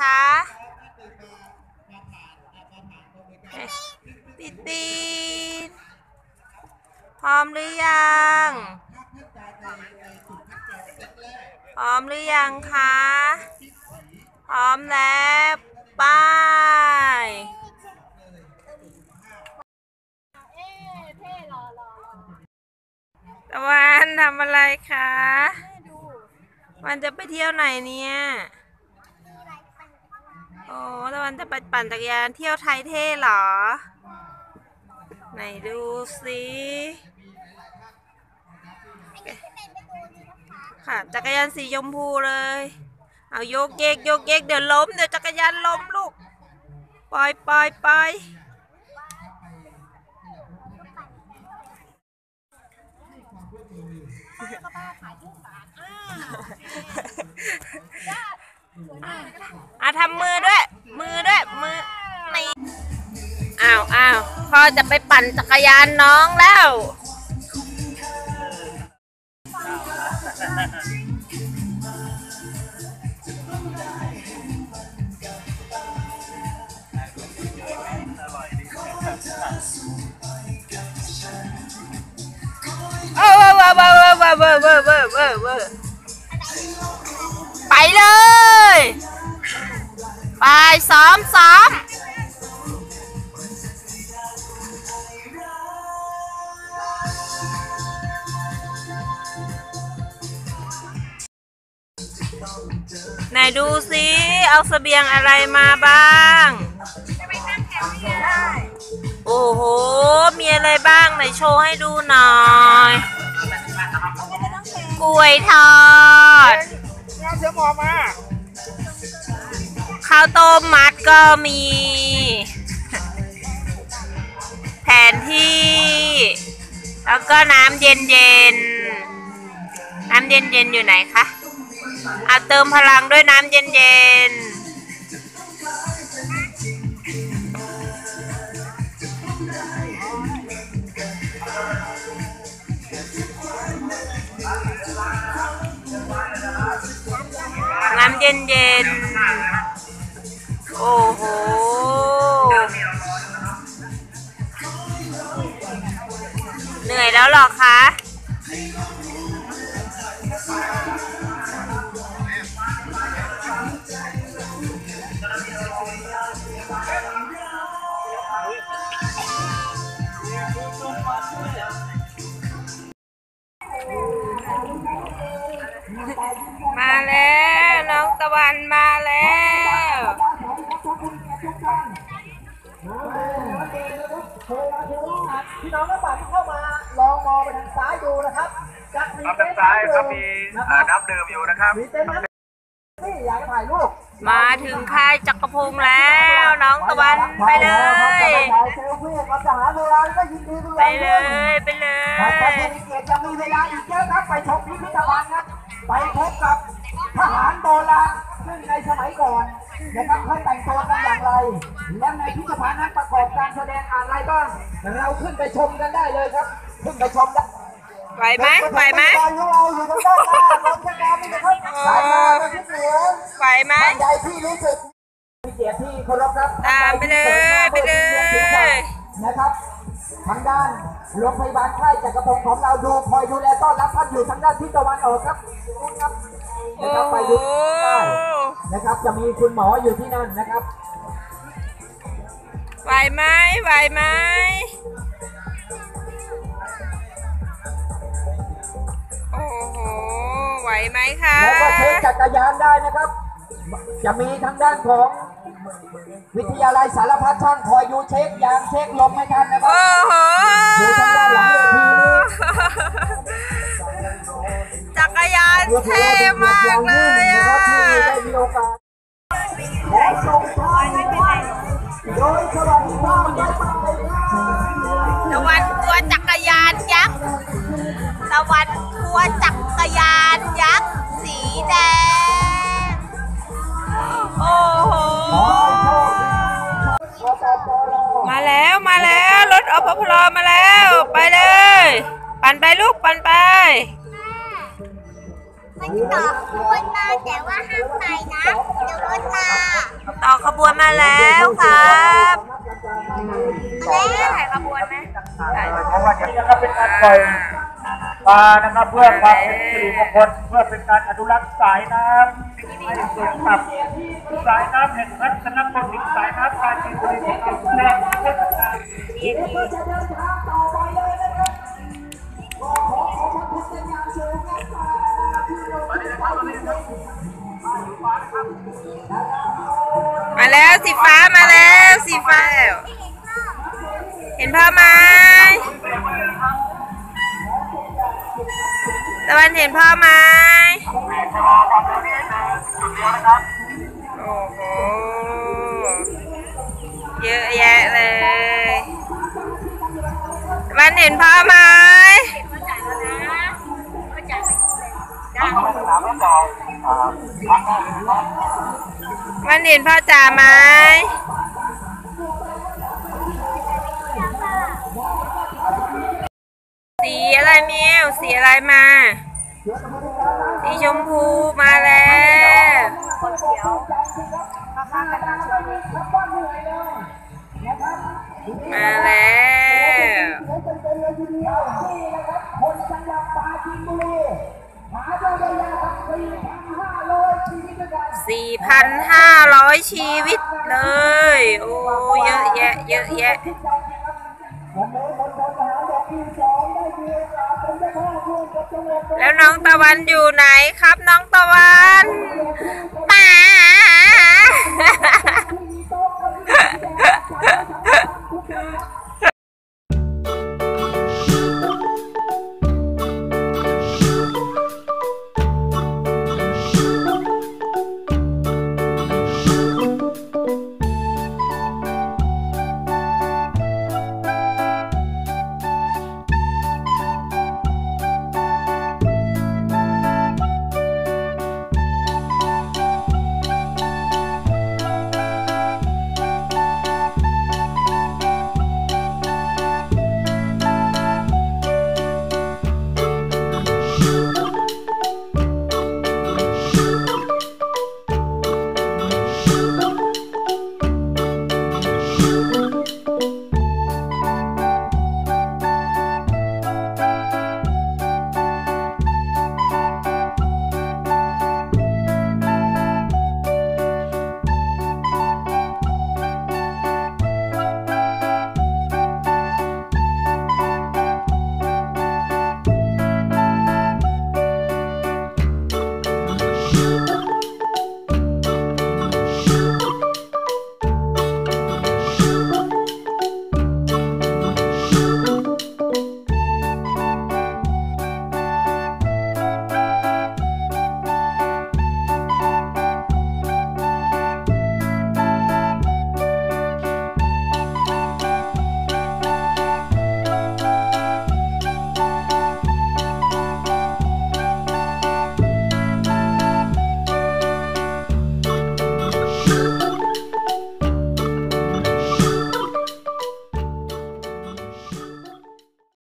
คะติดติดพร้อมหรือยัง พร้อมหรือยังคะ พร้อมแล้วไป้ายตะวันทำอะไรคะ มันจะไปเที่ยวไหนเนี่ยโอ้ตะวันจะไปปั่นจักรยานเที่ยวไทยเท่เหรอ ไหนดูสิค่ะจักรยานสีชมพูเลย เอาโยกเยกโยกเยกเดี๋ยวล้มเดี๋ยวจักรยานล้มลูก ปล่อยปล่อยปล่อยอ่ะทำมือด้วย มือด้วย มือนี่อ้าวอ้าวพ่อจะไปปั่นจักรยานน้องแล้ว เออเวอเวอเวอเวอเวอเวอเวอเวอเวอไปเลย ไปซ้อมซ้อมไหนดูสิเอาเสบียงอะไรมาบ้างโอ้โห มีอะไรบ้างไหนโชว์ให้ดูหน่อย กล้วยทอดงานเสือหมอมา ข้าวต้มมัดก็มี แผนที่ แล้วก็น้ำเย็นเย็นน้ำเย็นเย็นอยู่ไหนคะเอาเติมพลังด้วยน้ำเย็นเย็นน้ำเย็นเย็น แล้วหรอคะ มาแล้ว น้องตะวันมาแล้วพี่น้องนักปั่นที่เข้า มาลองมองไปทางซ้ายดูนะครับจะมีครับทางซ้ายครับมีนะคอ่ารับน้ำดื่มอยู่นะครับมีเต้นน้ำนี่อยากจะถ่ายรูปมาถึงค่ายจักรพงษ์แล้วน้องตะวันไปเลยถ่ายเซลฟี่กับจะหาเวลาก็ยินดีด้วยไปเลยไปเลครับถ้ายผู้มีเกียรติจะมีเวลาอีกเยอะครับไปชมพิพิธภัณฑ์ครับไปพบกับทหารโบราณซึ่งในสมัยก่อนนะครับเขาแต่งตัวกันอย่างไร และในพิพิธภัณฑ์นั้นประกอบการแสดงอะไรบ้างเราขึ้นไปชมกันได้เลยครับ ขึ้นไปชมได้ไหวไหมไหวไหมเราอยู่ตรงด้านหน้าของชะการนี่นะครับสายมาทางทิศเหนือไหวไหม ท่านใดที่รู้สึกมีเกียรติที่เคารพครับตามไปเลยไปเลย นะครับ ทางด้านโรงพยาบาลค่ายจักรพงศ์ของเราดูคอยดูแลต้อนรับท่านอยู่ทางด้านทิศตะวันออกครับนู่นครับโอ้นะครับไปโหดูได้นะครับจะมีคุณหมออยู่ที่นั่นนะครับ ไหวไหมไหวไหม ไหวไหมคะแล้วก็เช็คจักรยานได้นะครับ จะมีทางด้านของวิทยาลัยสารพัดช่างคอยดูเช็คยางเช็คลมให้ท่านนะครัโอ้บโหดูทางด้านหลังเวทีนี้จักรยานเท่มากเลยอะที่ได้มีโอกาสและส่งท้ายโดยสวัสดีภาพได้มาเลยครับตะวันกลัวจักรยานยักษ์ตะวันกลัวจักรยานยักษ์ สีแดง โอ้โห มาแล้วมาแล้วรถอพพลมาแล้ว ไปเลย ปั่นไปลูกปั่นไป มันตอบพูดมาแต่ว่าห้ามไปนะเดี๋ยวรถมาบวนมาแล้วครับถ่ายขบวนไหมเพราะว่าอย่างนี้นะครับเป็นการปล่อย ปานะครับ เพื่อความเป็นสิริมงคลเพื่อเป็นการอนุรักษ์สายน้ำให้สมกับสายน้ำแห่งรัตนโกสินทร์สายน้ำปราจีนบุรีของเราแรกเดี๋ยวจะเดินทางต่อไปเลยนะครับก็ขอขอบพระคุณเป็นอย่างสูงนะครับที่เรานมาแล้วสีฟ้ามาแล้วสีฟ้า เห็นพ่อไหม ตะวันเห็นพ่อไหมโอ้โห เยอะแยะเลย ตะวันเห็นพ่อไหมวันเห็นพ่อจ๋าไหม อะไรเมียวสีอะไรมา สีชมพูมาแล้วมาแล้วคนจังหวัดปราจีนบุรีหาเจ้าพระยาครับ4,500ชีวิตด้วยชีวิตเลย โอ้ เยอะแยะ เยอะแยะ แล้วน้องตะวันอยู่ไหนครับ น้องตะวัน